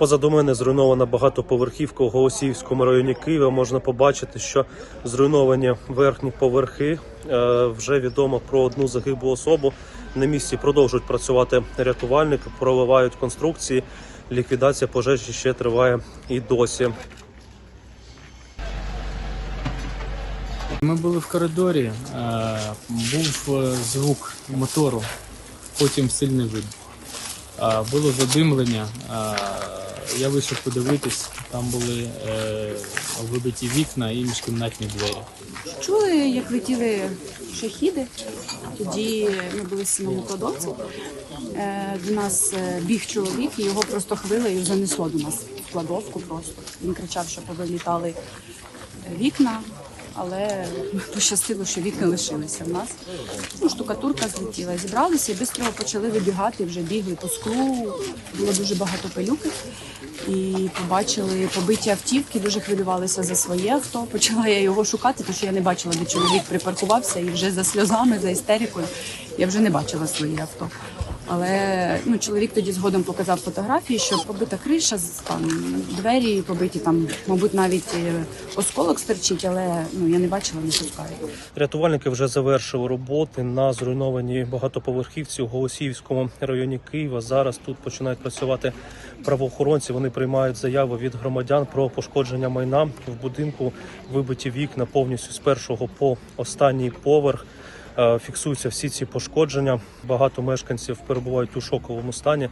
Позаду мене зруйнована багатоповерхівка у Голосіївському районі Києва. Можна побачити, що зруйновані верхні поверхи. Е, Вже відомо про одну загиблу особу. На місці продовжують працювати рятувальники, проливають конструкції. Ліквідація пожежі ще триває і досі. Ми були в коридорі, е, був е, звук мотору, потім сильний вибух. Було задимлення. Е, Я вийшов подивитись, там були е, вибиті вікна і міжкімнатні двері. Чули, як летіли шахіди. Тоді ми були з самому кладовці. Е, До нас е, біг чоловік, і його просто хвилею занесло до нас в кладовку. Просто він кричав, що повилітали вікна, але пощастило, що вікна лишилися в нас. Ну, штукатурка злетіла. Зібралися і швидко почали вибігати, вже бігли по склу. Було дуже багато пилюки. І побачили побиті автівки, дуже хвилювалися за своє авто. Почала я його шукати, тому що я не бачила, де чоловік припаркувався, і вже за сльозами, за істерикою я вже не бачила своє авто. Але ну, чоловік тоді згодом показав фотографії, що побита криша, з- там двері побиті, там, мабуть, навіть е, осколок стерчить, але ну я не бачила, не пускаю. Рятувальники вже завершили роботи на зруйнованій багатоповерхівці у Голосіївському районі Києва. Зараз тут починають працювати правоохоронці. Вони приймають заяви від громадян про пошкодження майна в будинку. Вибиті вікна повністю з першого по останній поверх. Е, Фіксуються всі ці пошкодження. Багато мешканців перебувають у шоковому стані.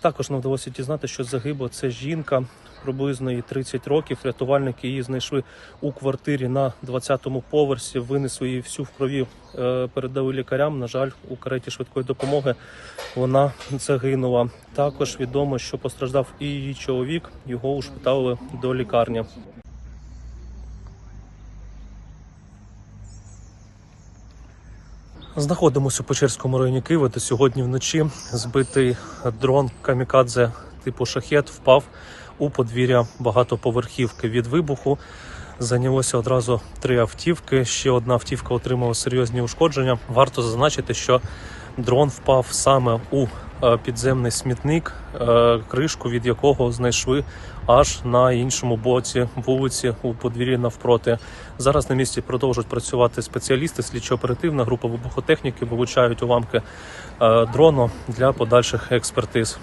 Також нам вдалося дізнати, що загибла це жінка приблизно їй 30 років. Рятувальники її знайшли у квартирі на 20-му поверсі. Винесли її всю в крові, е, передали лікарям. На жаль, у кареті швидкої допомоги вона загинула. Також відомо, що постраждав і її чоловік. Його ушпитали до лікарні. Знаходимося у Печерському районі Києва, де сьогодні вночі збитий дрон камікадзе типу шахет впав у подвір'я багатоповерхівки. Від вибуху зайнялося одразу три автівки. Ще одна автівка отримала серйозні ушкодження. Варто зазначити, що дрон впав саме у підземний смітник, е, кришку від якого знайшли аж на іншому боці вулиці у подвір'ї навпроти. Зараз на місці продовжують працювати спеціалісти, слідчо-оперативна група вибухотехніки вилучають уламки е, дрону для подальших експертиз.